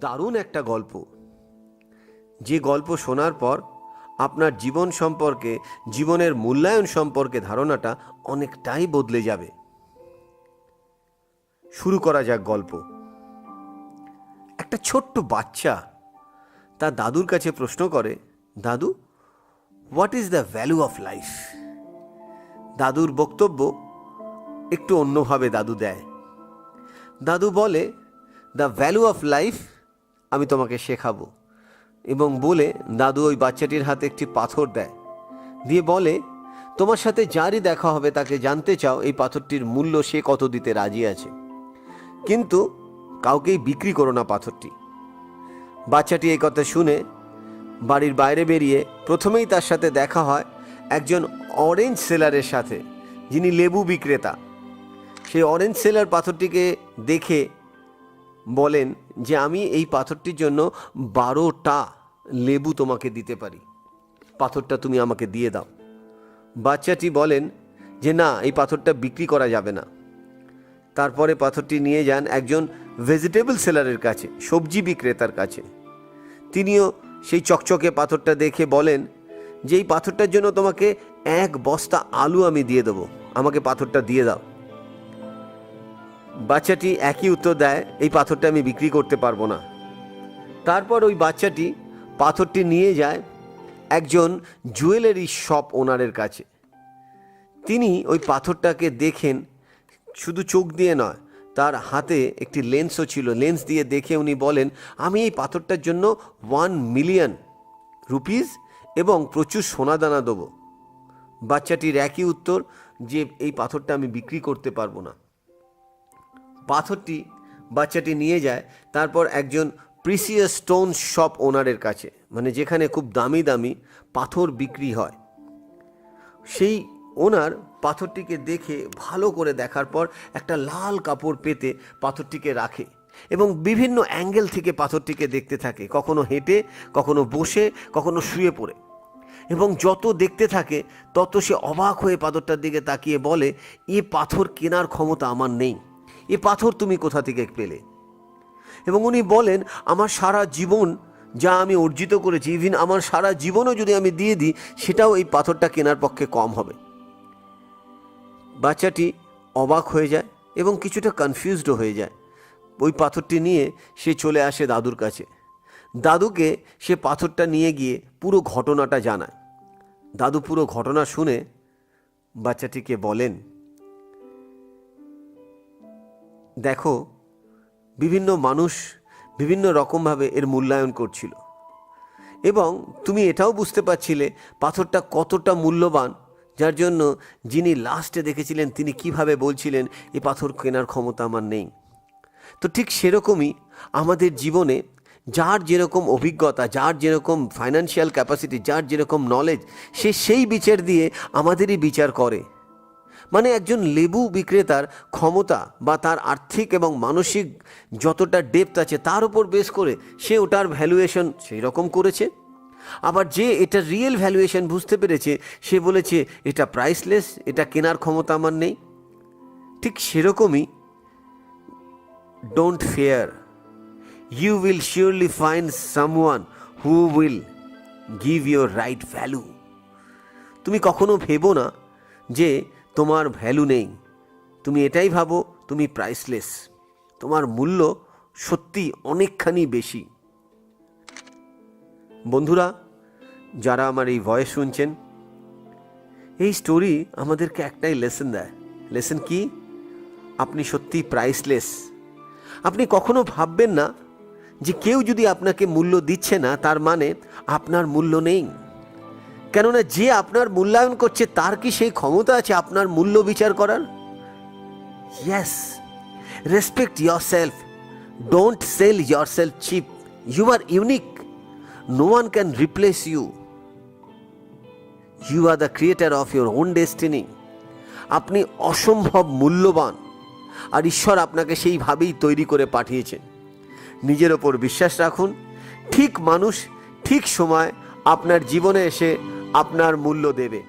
দারুণ একটা গল্প। যে গল্প শোনার পর আপনার জীবন সম্পর্কে, জীবনের মূল্যায়ন সম্পর্কে ধারণাটা অনেকটাই বদলে যাবে। শুরু করা যাক গল্প। একটা ছোট্ট বাচ্চা তার দাদুর কাছে প্রশ্ন করে, দাদু what is the value of life দাদুর বক্তব্য একটু অন্যভাবে দাদু দেয়। দাদু বলে দ্য ভ্যালু অফ লাইফ আমি তোমাকে শেখাবো। এবং বলে দাদু ওই বাচ্চাটির হাতে একটি পাথর দেয়। দিয়ে বলে, তোমার সাথে যারই দেখা হবে তাকে জানতে চাও এই পাথরটির মূল্য সে কত দিতে রাজি আছে। কিন্তু কাউকেই বিক্রি করো না পাথরটি। বাচ্চাটি এই কথা শুনে বাড়ির বাইরে বেরিয়ে প্রথমেই তার সাথে দেখা হয় একজন অরেঞ্জ সেলারের সাথে, যিনি লেবু বিক্রেতা। সেই অরেঞ্জ সেলার পাথরটিকে দেখে বলেন যে আমি এই পাথরটির জন্য বারোটা লেবু তোমাকে দিতে পারি। পাথরটা তুমি আমাকে দিয়ে দাও। বাচ্চাটি বলেন যে না, এই পাথরটা বিক্রি করা যাবে না। তারপরে পাথরটি নিয়ে যান একজন ভেজিটেবল সেলারের কাছে, সবজি বিক্রেতার কাছে। তিনিও সেই চকচকে পাথরটা দেখে বলেন যে, এই পাথরটার জন্য তোমাকে এক বস্তা আলু আমি দিয়ে দেবো। আমাকে পাথরটা দিয়ে দাও। বাচ্চাটি একই উত্তর দেয়, এই পাথরটা আমি বিক্রি করতে পারব না। তারপর ওই বাচ্চাটি পাথরটি নিয়ে যায় একজন জুয়েলারি শপ ওনারের কাছে। তিনি ওই পাথরটাকে দেখেন, শুধু চোখ দিয়ে নয়, তার হাতে একটি লেন্সও ছিল। লেন্স দিয়ে দেখে উনি বলেন, আমি এই পাথরটার জন্য ওয়ান মিলিয়ন রুপিস এবং প্রচুর সোনাদানা দেবো। বাচ্চাটির একই উত্তর যে, এই পাথরটা আমি বিক্রি করতে পারব না। পাথরটি বাচ্চাটি নিয়ে যায়, তারপর একজন প্রিসিয়াস স্টোন শপ ওনারের কাছে মানে যেখানে খুব দামি দামি পাথর বিক্রি হয়। সেই ওনার পাথরটিকে দেখে ভালো করে দেখার পর একটা লাল কাপড় পেতে পাথরটিকে রাখে এবং বিভিন্ন অ্যাঙ্গেল থেকে পাথরটিকে দেখতে থাকে, কখনো হেঁটে, কখনো বসে, কখনো শুয়ে পড়ে। এবং যত দেখতে থাকে, তত সে অবাক হয়ে পাথরটার দিকে তাকিয়ে বলে, এ পাথর কেনার ক্ষমতা আমার নেই। এ পাথর তুমি কোথা থেকে পেলে? এবং উনি বলেন, আমার সারা জীবন যা আমি অর্জিত করেছি ইভিন আমার সারা জীবনও যদি আমি দিয়ে দিই, সেটাও এই পাথরটা কেনার পক্ষে কম হবে। বাচ্চাটি অবাক হয়ে যায় এবং কিছুটা কনফিউজডও হয়ে যায়। ওই পাথরটি নিয়ে সে চলে আসে দাদুর কাছে। দাদুকে সে পাথরটা নিয়ে গিয়ে পুরো ঘটনাটা জানায়। দাদু পুরো ঘটনা শুনে বাচ্চাটিকে বলেন দেখো, বিভিন্ন মানুষ বিভিন্ন রকমভাবে এর মূল্যায়ন করছিল। এবং তুমি এটাও বুঝতে পারছিলে পাথরটা কতটা মূল্যবান, যার জন্য যিনি লাস্টে দেখেছিলেন তিনি কীভাবে বলছিলেন এই পাথর কেনার ক্ষমতা আমার নেই। তো ঠিক সেরকমই আমাদের জীবনে যার যেরকম অভিজ্ঞতা, যার যেরকম ফাইন্যান্সিয়াল ক্যাপাসিটি যার যেরকম নলেজ সে সেই বিচার দিয়ে আমাদেরই বিচার করে। মানে একজন লেবু বিক্রেতার ক্ষমতা বা তার আর্থিক এবং মানসিক যতটা ডেপথ আছে তার উপর বেস করে সে ওটার ভ্যালুয়েশন সেই রকম করেছে। আবার যে এটা রিয়েল ভ্যালুয়েশন বুঝতে পেরেছে, সে বলেছে এটা প্রাইসলেস এটা কেনার ক্ষমতা আমার নেই। ঠিক সেরকমই don't fear you will surely find someone who will give your right value তুমি কখনো ভেবো না যে তোমার ভ্যালু নেই। তুমি এটাই ভাবো, তুমি প্রাইসলেস তোমার মূল্য সত্যি অনেকখানি বেশি। বন্ধুরা, যারা আমার এই ভয়েস শুনছেন, এই স্টোরি আমাদেরকে একটাই লেসন দেয়। লেসন কি? আপনি সত্যি প্রাইসলেস আপনি কখনো ভাববেন না যে কেউ যদি আপনাকে মূল্য দিচ্ছে না, তার মানে আপনার মূল্য নেই। কেননা যে আপনার মূল্যায়ন করছে, তার কি সেই ক্ষমতা আছে আপনার মূল্য বিচার করার? Yes respect yourself don't sell yourself cheap you are unique no one can replace you you are the creator of your own destiny আপনি অসম্ভব মূল্যবান, আর ঈশ্বর আপনাকে সেইভাবেই তৈরি করে পাঠিয়েছেন। নিজের ওপর বিশ্বাস রাখুন। ঠিক মানুষ ঠিক সময় আপনার জীবনে এসে আপনার মূল্য দেবে।